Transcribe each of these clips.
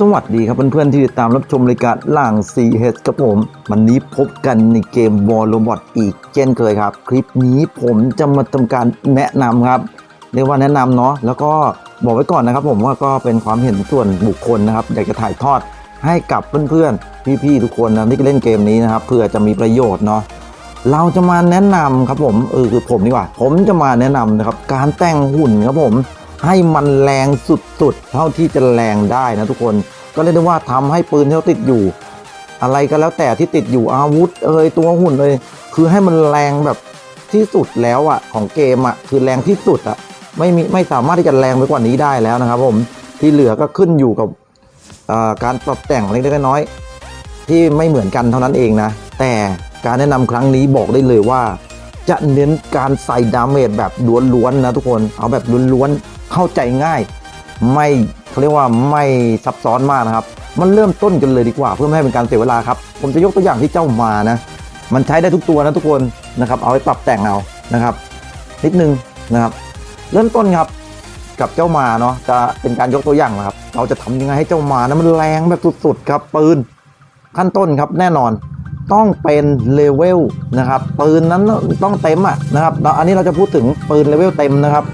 สวัสดีครับเพื่อนๆที่ติดตามรับชมรายการล่าง CH ครับผม วันนี้พบกันในเกม War Robot อีกเช่นเคยครับ คลิปนี้ผมจะมาทำการแนะนำครับเรียกว่าแนะนำเนาะแล้วก็บอกไว้ก่อนนะครับผมว่าก็เป็นความเห็นส่วนบุคคลนะครับ อยากจะถ่ายทอดให้กับเพื่อนๆ พี่ๆ ทุกคนนะที่เล่นเกมนี้นะครับเพื่อจะมีประโยชน์เนาะเราจะมาแนะนำครับผมเออคือผมดีกว่า ผมจะมาแนะนำนะครับการแต่งหุ่นครับผม ให้มันแรงสุดๆ เท่าที่จะแรงได้นะทุกคน ก็เรียกได้ว่าทำให้ปืนที่เราติดอยู่ อะไรก็แล้วแต่ที่ติดอยู่อาวุธเอยตัวหุ่นเลยคือให้มันแรงแบบที่สุดแล้วอะของเกมอะคือแรงที่สุดอะไม่มีไม่สามารถที่จะแรงไปกว่านี้ได้แล้วนะครับผมที่เหลือก็ขึ้นอยู่กับการปรับแต่งเล็กๆน้อยๆที่ไม่เหมือนกันเท่านั้นเองนะ แต่การแนะนำครั้งนี้บอกได้เลยว่า จะเน้นการใส่ดาเมจแบบล้วนๆนะทุกคนเอาแบบล้วนๆ เข้าใจง่าย ไม่เขาเรียกว่าไม่ซับซ้อนมากนะครับ มันเริ่มต้นกันเลยดีกว่า เพื่อไม่ให้เป็นการเสียเวลาครับ ผมจะยกตัวอย่างที่เจ้ามานะ มันใช้ได้ทุกตัวนะทุกคนนะครับ เอาไปปรับแต่งเอานะครับ นิดนึงนะครับ เริ่มต้นครับกับเจ้ามาเนาะจะเป็นการยกตัวอย่างนะครับ เราจะทำยังไงให้เจ้ามานะมันแรงแบบสุดๆครับปืนขั้นต้นครับแน่นอนต้องเป็นเลเวลนะครับปืนนั้นต้องเต็มอะนะครับอันนี้เราจะพูดถึงปืนเลเวลเต็มนะครับ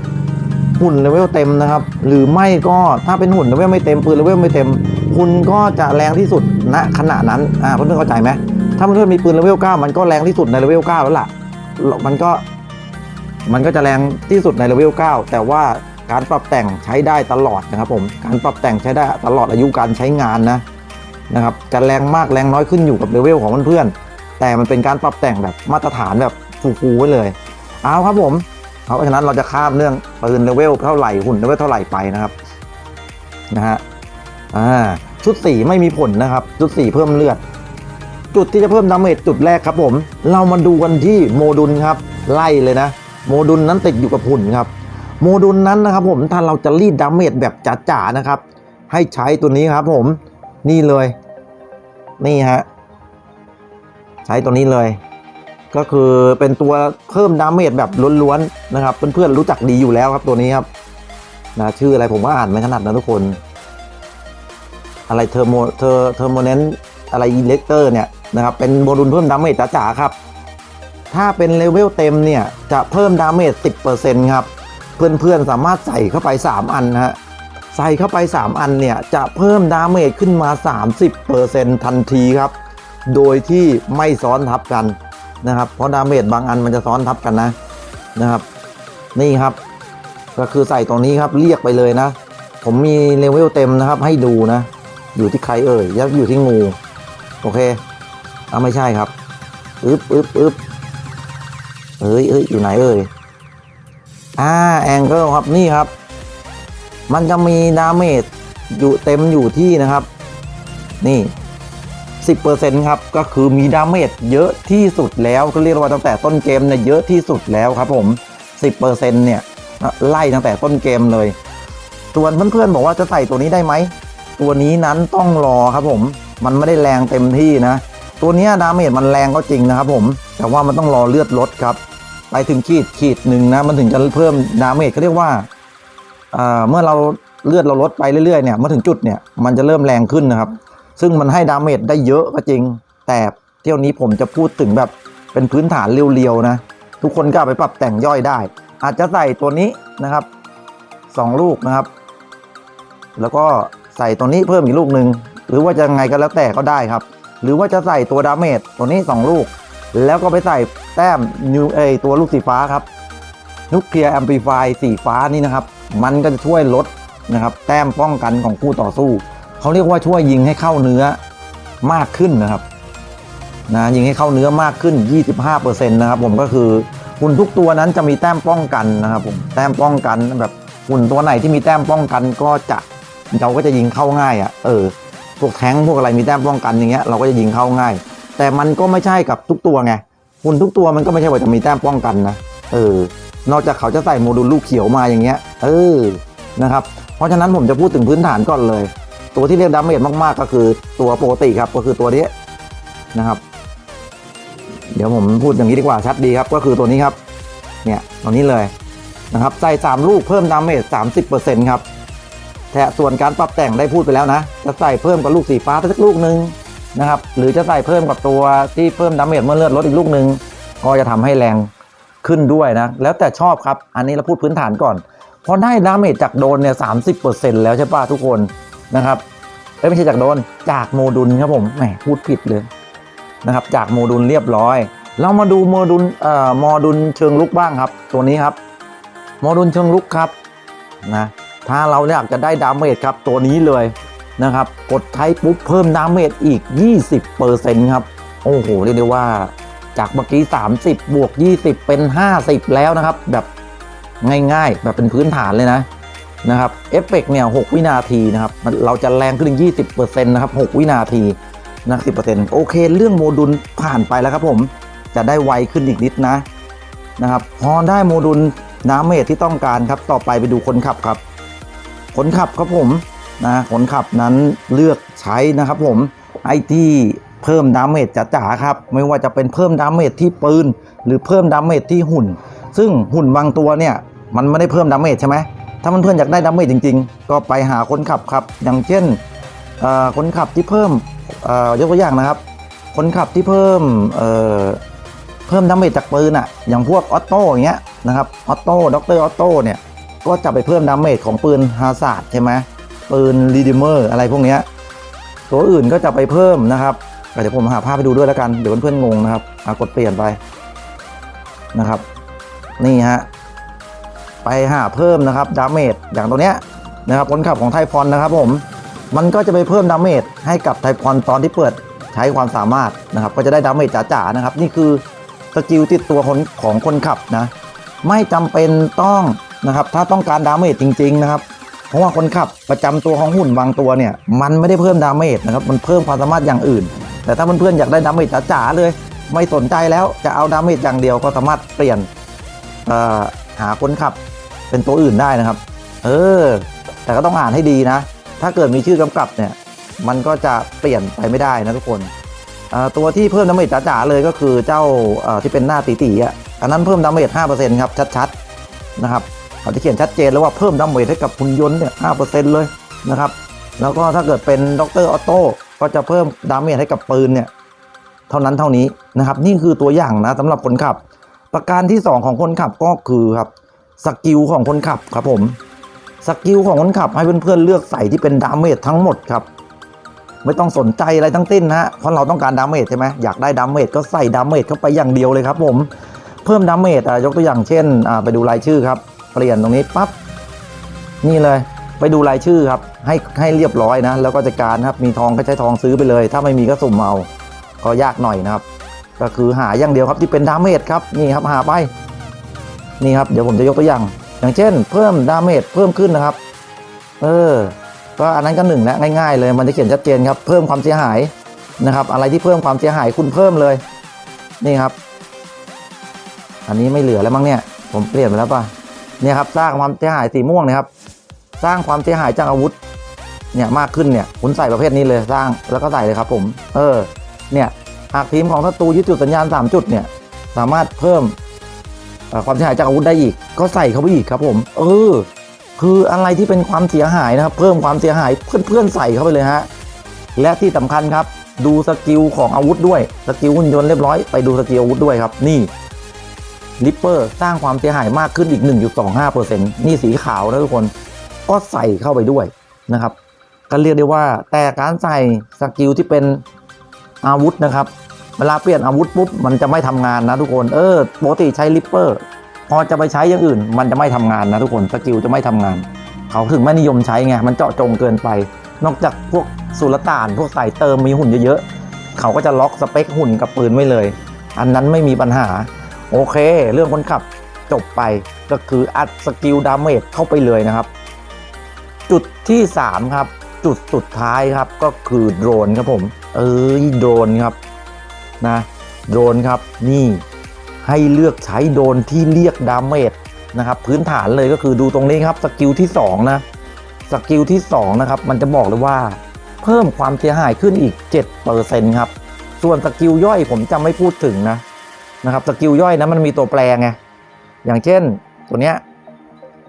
หุ่นเลเวลเต็มนะครับ หรือไม่ก็ถ้าเป็นหุ่นเลเวลไม่เต็มปืนเลเวลไม่เต็ม คุณก็จะแรงที่สุดณขณะนั้นอ่าเพื่อนๆเข้าใจไหมถ้าเพื่อนๆมีปืนเลเวล9มันก็แรงที่สุดในเลเวล9แล้วล่ะมันก็มันก็จะแรงที่สุดในเลเวล9แต่ว่าการปรับแต่งใช้ได้ตลอดนะครับผมการปรับแต่งใช้ได้ตลอดอายุการใช้งานนะนะครับจะแรงมากแรงน้อยขึ้นอยู่กับเลเวลของเพื่อนๆแต่มันเป็นการปรับแต่งแบบมาตรฐานแบบฟูๆไว้เลย เอาครับผม เพราะฉะนั้นเราจะข้ามเรื่องปืนเลเวลเท่าไหร่หุ่นเลเวลเท่าไหร่ไปนะครับนะฮะอ่าชุดสีไม่มีผลนะครับชุดสีเพิ่มเลือด จุดที่จะเพิ่มดาเมจจุดแรกครับผม เรามาดูกันที่โมดูลครับ ไล่เลยนะ โมดูลนั้นติดอยู่กับหุ่นครับ โมดูลนั้นนะครับผมถ้าเราจะรีดดาเมจแบบจ๋าๆนะครับ ให้ใช้ตัวนี้ครับผมนี่เลย นี่ฮะใช้ตัวนี้เลย ก็คือเป็นตัวเพิ่มดาเมจแบบล้วนๆนะครับ เพื่อนๆรู้จักดีอยู่แล้วครับตัวนี้ครับนะชื่ออะไรผมก็อ่านไม่ถนัดนะทุกคน อะไรเทอร์โมเทอร์เทอร์โมเนนอะไรอิเล็กเตอร์เนี่ยนะครับเป็นโมดูลเพิ่มดาเมจจ๋าๆครับ ถ้าเป็นเลเวลเต็มเนี่ยจะเพิ่มดาเมจ10%ครับ เพื่อนๆสามารถใส่เข้าไป 3 อันฮะใส่เข้าไป 3 อันเนี่ยจะเพิ่มดาเมจขึ้นมา 30%ทันทีครับ โดยที่ไม่ซ้อนทับกัน นะครับ เพราะดาเมจบางอันมันจะซ้อนทับกันนะนะครับ นี่ครับ ก็คือใส่ตรงนี้ครับเรียกไปเลยนะ ผมมีเลเวลเต็มนะครับ ให้ดูนะ อยู่ที่ใครเอ่ยยักอยู่ที่งู โอเคเอาไม่ใช่ครับอึ๊บอึ๊บอึ๊บเอ้ยเอ้ยอยู่ไหนเอ่ยอ่าแองเกิลครับนี่ครับ มันจะมีดาเมจอยู่เต็มอยู่ที่นะครับ นี่ 10%ครับก็คือมีดาเมจเยอะที่สุดแล้วก็เรียกว่าตั้งแต่ต้นเกมเนี่ยเยอะที่สุดแล้วครับผม 10%เนี่ยไล่ตั้งแต่ต้นเกมเลย ส่วนเพื่อนๆบอกว่าจะใส่ตัวนี้ได้ไหม ตัวนี้นั้นต้องรอครับผม มันไม่ได้แรงเต็มที่นะ ตัวนี้ดาเมจมันแรงก็จริงนะครับผม แต่ว่ามันต้องรอเลือดลดครับ ไปถึงขีดขีดหนึ่งนะ มันถึงจะเพิ่มดาเมจเขาเรียกว่าเมื่อเราเลือดเราลดไปเรื่อยๆเนี่ย เมื่อถึงจุดเนี่ย มันจะเริ่มแรงขึ้นนะครับ ซึ่งมันให้ดาเมจได้เยอะก็จริง แต่เที่ยวนี้ผมจะพูดถึงแบบเป็นพื้นฐานเรียวๆนะ ทุกคนก็ไปปรับแต่งย่อยได้ อาจจะใส่ตัวนี้นะครับสองลูกนะครับ แล้วก็ใส่ตัวนี้เพิ่มอีกลูกหนึ่งหรือว่าจะไงก็แล้วแต่ก็ได้ครับ หรือว่าจะใส่ตัวดาเมจตัวนี้ 2 ลูก แล้วก็ไปใส่แต้มนิวเอตัวลูกสีฟ้าครับนุคเคลียร์แอมพลิฟายสีฟ้านี่นะครับ มันก็จะช่วยลดนะครับ แต้มป้องกันของคู่ต่อสู้ เขาเรียกว่าช่วยยิงให้เข้าเนื้อมากขึ้นนะครับนะยิงให้เข้าเนื้อมากขึ้น 25%นะครับผมก็คือหุ่นทุกตัวนั้นจะมีแต้มป้องกันนะครับผมแต้มป้องกันแบบหุ่นตัวไหนที่มีแต้มป้องกันก็จะเราก็จะยิงเข้าง่ายอะ่ะเออพวกแท้งพวกอะไรมีแต้มป้องกันอย่างเงี้ยเราก็จะยิงเข้าง่าย แต่มันก็ไม่ใช่กับทุกตัวไงหุ่นทุกตัวมันก็ไม่ใช่ว่าจะมีแต้มป้องกันนะเออนอกจากเขาจะใส่โมดูลลูกเขียวมาอย่างเงี้ย เออนะครับ เพราะฉะนั้นผมจะพูดถึงพื้นฐานก่อนเลย ตัวที่เรียกดาเมจมากๆ ก็คือตัวปกติครับก็คือตัวนี้นะครับ เดี๋ยวผมพูดอย่างนี้ดีกว่าชัดดีครับ ก็คือตัวนี้ครับ เนี่ยตัวนี้เลยนะครับใส่3ลูกเพิ่มดาเมจ30%ครับแต่ส่วนการปรับแต่งได้พูดไปแล้วนะ จะใส่เพิ่มกับลูกสีฟ้าสักลูกหนึ่งนะครับ หรือจะใส่เพิ่มกับตัวที่เพิ่มดาเมจเมื่อเลือดลดอีกลูกหนึ่งก็จะทำให้แรงขึ้นด้วยนะ แล้วแต่ชอบครับ อันนี้เราพูดพื้นฐานก่อนพอได้ดาเมจจากโดนเนี่ยสามสิบเปอร์เซ็นต์แล้วใช่ป่ะทุกคน นะครับไม่ใช่จากโดนจากโมดุลครับผมแหมพูดผิดเลยนะครับ จากโมดุลเรียบร้อย เรามาดูโมดุลเอ่อโมดุลเชิงลุกบ้างครับ ตัวนี้ครับโมดุลเชิงลุกครับนะถ้าเราอยากจะได้ดาเมจครับตัวนี้เลยนะครับ กดใช้ปุ๊บเพิ่มดาเมจอีก 20%ครับโอ้โหเรียกได้ว่าจากเมื่อกี้ 30 บวก 20 เป็น 50 แล้วนะครับ แบบง่ายๆ แบบเป็นพื้นฐานเลยนะ นะครับเอฟเฟกเนี่ย6วินาทีนะครับเราจะแรงขึ้นอีก20%นต์นะครับ6วินาทีนะ10%โอเค เรื่องโมดุลผ่านไปแล้วครับผมจะได้ไวขึ้นอีกนิดนะนะครับพอได้โมดูลน้ำเมจที่ต้องการครับต่อไปไปดูคนขับครับ คนขับครับผมนะคนขับนั้นเลือกใช้นะครับผมไอที่เพิ่มดาเมจจ๋าๆครับ ไม่ว่าจะเป็นเพิ่มดาเมจที่ปืน หรือเพิ่มดาเมจที่หุ่น ซึ่งหุ่นบางตัวเนี่ย มันไม่ได้เพิ่มดาเมจใช่ไหม ถ้ามันเพื่อนๆอยากได้ดาเมจจริง ๆ ก็ไปหาคนขับครับ อย่างเช่นคนขับที่เพิ่มยกตัวอย่างนะครับ คนขับที่เพิ่มเเพิ่มดาเมจจากปืนอะอย่างพวกออโต้อย่างเงี้ยนะครับออโต้ด็อกเตอร์ออโต้เนี่ยก็จะไปเพิ่มดาเมจของปืนฮาซาร์ดใช่ไหมปืนรีดิเมอร์อะไรพวกเนี้ยตัวอื่นก็จะไปเพิ่มนะครับเดี๋ยวผมหาภาพไปดูด้วยแล้วกัน เดี๋ยวเพื่อนๆงงนะครับกดเปลี่ยนไปนะครับ นี่ฮะ ไปหาเพิ่มนะครับดาเมจอย่างตัวเนี้ยนะครับคนขับของไทฟอนนะครับผมมันก็จะไปเพิ่มดาเมจให้กับไทฟอนตอนที่เปิดใช้ความสามารถนะครับ ก็จะได้ดาเมจจ๋าๆนะครับ นี่คือสกิลติดตัวคนของคนขับนะไม่จำเป็นต้องนะครับ ถ้าต้องการดาเมจจริง ๆ นะครับ เพราะว่าคนขับประจำตัวของหุ่นบางตัวเนี่ย มันไม่ได้เพิ่มดาเมจนะครับ มันเพิ่มความสามารถอย่างอื่น แต่ถ้าเพื่อนๆอยากได้ดาเมจจ๋าๆเลย ไม่สนใจแล้วจะเอาดาเมจอย่างเดียวก็สามารถเปลี่ยนหาคนขับ เป็นตัวอื่นได้นะครับ เออ แต่ก็ต้องอ่านให้ดีนะ ถ้าเกิดมีชื่อกำกับเนี่ย มันก็จะเปลี่ยนไปไม่ได้นะทุกคนตัวที่เพิ่มดาเมจจ๋าๆเลยก็คือเจ้าที่เป็นหน้าตีๆอะอันนั้นเพิ่มดาเมจ5%ครับชัดๆนะครับเขาจะเขียนชัดเจนแล้วว่าเพิ่มดาเมจให้กับหุ่นยนต์เนี่ย5%เลยนะครับ แล้วก็ถ้าเกิดเป็นด็อกเตอร์ออโต้ก็จะเพิ่มดาเมจให้กับปืนเนี่ยเท่านั้นเท่านี้นะครับ นี่คือตัวอย่างนะสำหรับคนขับ ประการที่ 2 ของคนขับก็คือครับ สกิลของคนขับครับผมสกิลของคนขับให้เพื่อนๆเลือกใส่ที่เป็นดาเมจทั้งหมดครับ ไม่ต้องสนใจอะไรทั้งสิ้นนะฮะเพราะเราต้องการดาเมจใช่ไหมอยากได้ดาเมจก็ใส่ดาเมจเข้าไปอย่างเดียวเลยครับ ผมเพิ่มดาเมจอะยกตัวอย่างเช่นไปดูรายชื่อครับ เปลี่ยนตรงนี้ปั๊บนี่เลย ไปดูรายชื่อครับ ให้ให้เรียบร้อยนะ แล้วก็จัดการครับมีทองก็ใช้ทองซื้อไปเลย ถ้าไม่มีก็สุ่มเอาก็ยากหน่อยนะครับ ก็คือหาอย่างเดียวครับที่เป็นดาเมจครับนี่ครับหาไป นี่ครับเดี๋ยวผมจะยกตัวอย่าง อย่างเช่น เพิ่มดาเมจเพิ่มขึ้นนะครับ เออ ก็อันนั้นก็หนึ่งแล้วง่ายๆเลยมันจะเขียนชัดเจนครับ เพิ่มความเสียหายนะครับ อะไรที่เพิ่มความเสียหายคุณเพิ่มเลย นี่ครับ อันนี้ไม่เหลือแล้วมั้งเนี่ย ผมเปลี่ยนไปแล้วป่ะเนี่ยครับสร้างความเสียหายสีม่วงนะครับ สร้างความเสียหายจากอาวุธเนี่ยมากขึ้นเนี่ยคุณใส่ประเภทนี้เลยสร้างแล้วก็ใส่เลยครับผม เออ เนี่ยหากทีมของศัตรูยึดจุดสัญญาณ 3 จุดเนี่ย สามารถเพิ่ม ความเสียหายจากอาวุธได้อีก ก็ใส่เข้าไปอีกครับผม เออ คืออะไรที่เป็นความเสียหายนะครับ เพิ่มความเสียหายเพื่อนๆใส่เข้าไปเลยฮะและที่สำคัญครับ ดูสกิลของอาวุธด้วยสกิลหุ่นยนต์เรียบร้อยไปดูสกิลอาวุธด้วยครับนี่ลิปเปอร์สร้างความเสียหายมากขึ้นอีก 1.25%นี่สีขาวนะทุกคนก็ใส่เข้าไปด้วยนะครับก็เรียกได้ว่าแต่การใส่สกิลที่เป็นอาวุธนะครับ เวลาเปลี่ยนอาวุธปุ๊บมันจะไม่ทำงานนะทุกคนเออปกติใช้ลิปเปอร์พอจะไปใช้อย่างอื่น มันจะไม่ทำงานนะทุกคนสกิลจะไม่ทำงาน เขาถึงไม่นิยมใช้ไงมันเจาะจงเกินไป นอกจากพวกสุลต่าน พวกสายเติมมีหุ่นเยอะๆเขาก็จะล็อกสเปคหุ่นกับปืนไว้เลย อันนั้นไม่มีปัญหา โอเค เรื่องคนขับจบไปก็คืออัดสกิลดาเมจเข้าไปเลยนะครับ จุดที่ 3 ครับ จุดสุดท้ายครับก็คือโดรนครับผม เอ้ยโดรนครับ นะโดรนครับนี่ให้เลือกใช้โดรนที่เรียกดาเมจนะครับพื้นฐานเลยก็คือดูตรงนี้ครับสกิลที่2นะสกิลที่2นะครับมันจะบอกเลยว่าเพิ่มความเสียหายขึ้นอีก7%ครับส่วนสกิลย่อยผมจะไม่พูดถึงนะนะครับสกิลย่อยนะมันมีตัวแปรไงอย่างเช่นตัวเนี้ย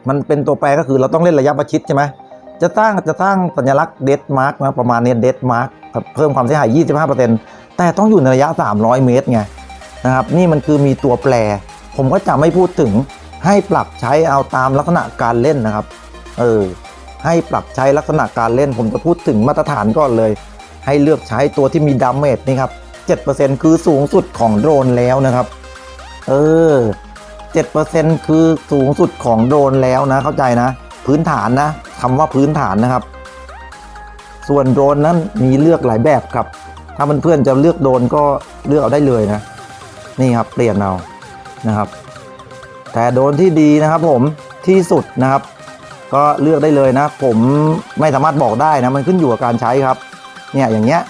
มันเป็นตัวแปรก็คือเราต้องเล่นระยะประชิดใช่ไหมจะตั้งจะตั้งสัญลักษณ์เดดมาร์กนะประมาณเนี้เดดมาร์กเพิ่มความเสียหาย 25% แต่ต้องอยู่ในระยะ 300 เมตรไงนะครับนี่มันคือมีตัวแปร ผมก็จะไม่พูดถึงให้ปรับใช้เอาตามลักษณะการเล่นนะครับเออให้ปรับใช้ลักษณะการเล่น ผมจะพูดถึงมาตรฐานก่อนเลย ให้เลือกใช้ตัวที่มีดาเมจนี่ครับ7%คือสูงสุดของโดรนแล้วนะครับ เออ7%คือสูงสุดของโดรนแล้วนะเข้าใจนะ พื้นฐานนะคำว่าพื้นฐานนะครับ ส่วนโดรนนั้นมีเลือกหลายแบบครับ ถ้าเพื่อนๆจะเลือกโดนก็เลือกเอาได้เลยนะ นี่ครับเปลี่ยนเอานะครับ แต่โดนที่ดีนะครับผมที่สุดนะครับ ก็เลือกได้เลยนะ ผมไม่สามารถบอกได้นะมันขึ้นอยู่กับการใช้ครับ เนี่ยอย่างเงี้ย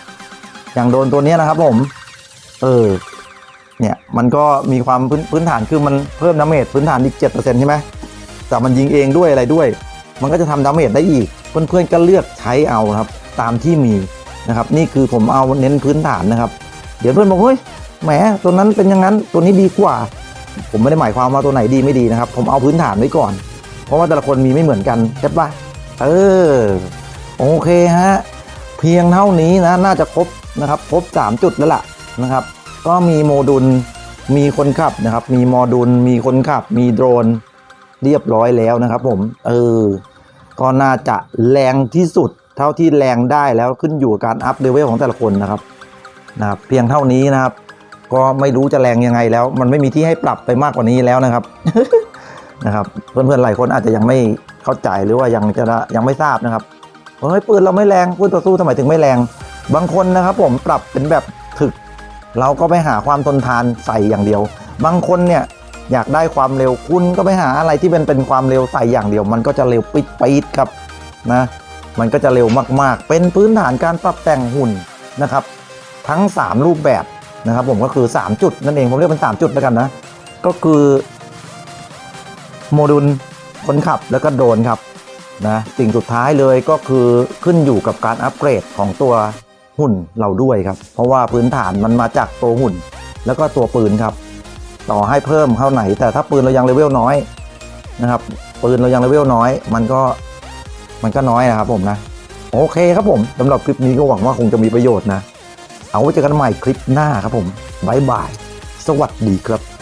อย่างโดนตัวเนี้ยนะครับ ผม เออเนี่ยมันก็มีความพื้นพื้นฐานคือมันเพิ่มดาเมจพื้นฐานอีก7%ใช่ไหมแต่มันยิงเองด้วยอะไรด้วย มันก็จะทำดาเมจได้อีก เพื่อนๆก็เลือกใช้เอาครับ ตามที่มี นะครับนี่คือผมเอาเน้นพื้นฐานนะครับ เดี๋ยวเพื่อนบอกเฮ้ยแหมตัวนั้นเป็นอย่างนั้นตัวนี้ดีกว่า ผมไม่ได้หมายความว่าตัวไหนดีไม่ดีนะครับ ผมเอาพื้นฐานไว้ก่อน เพราะว่าแต่ละคนมีไม่เหมือนกันใช่ปะเออโอเคฮะเพียงเท่านี้นะน่าจะครบนะครับครบ 3 จุดแล้วล่ะนะครับ ก็มีโมดูลมีคนขับนะครับ มีโมดูลมีคนขับ มีโดรนเรียบร้อยแล้วนะครับ ผม เออก็น่าจะแรงที่สุด เท่าที่แรงได้แล้วขึ้นอยู่กับการอัพเลเวลของแต่ละคนนะครับนะครับ เพียงเท่านี้นะครับ ก็ไม่รู้จะแรงยังไงแล้ว มันไม่มีที่ให้ปรับไปมากกว่านี้แล้วนะครับนะครับ เพื่อนๆหลายคนอาจจะยังไม่เข้าใจหรือว่ายังจะยังไม่ทราบนะครับเฮ้ยปืนเราไม่แรงปืนต่อสู้ทำไมถึงไม่แรง บางคนนะครับ ผมปรับเป็นแบบถึก เราก็ไปหาความทนทานใส่อย่างเดียว บางคนเนี่ยอยากได้ความเร็วคุณก็ไปหาอะไรที่เป็นเป็นความเร็วใส่อย่างเดียว มันก็จะเร็วปิดปีดครับนะ มันก็จะเร็วมากๆ เป็นพื้นฐานการปรับแต่งหุ่นนะครับ ทั้ง 3 รูปแบบนะครับผมก็คือ 3 จุดนั่นเองผมเรียกเป็น 3 จุดแล้วกันนะ ก็คือ โมดูลคนขับแล้วก็โดรนครับนะสิ่งสุดท้ายเลยก็คือขึ้นอยู่กับการอัปเกรดของตัวหุ่นเราด้วยครับ เพราะว่าพื้นฐานมันมาจากตัวหุ่น แล้วก็ตัวปืนครับ ต่อให้เพิ่มเข้าไหน แต่ถ้าปืนเรายังเลเวลน้อยนะครับปืนเรายังเลเวลน้อย มันก็ มันก็น้อยนะครับผมนะ โอเคครับผมสำหรับคลิปนี้ก็หวังว่าคงจะมีประโยชน์นะ เอาไว้เจอกันใหม่คลิปหน้าครับผมบายบาย สวัสดีครับ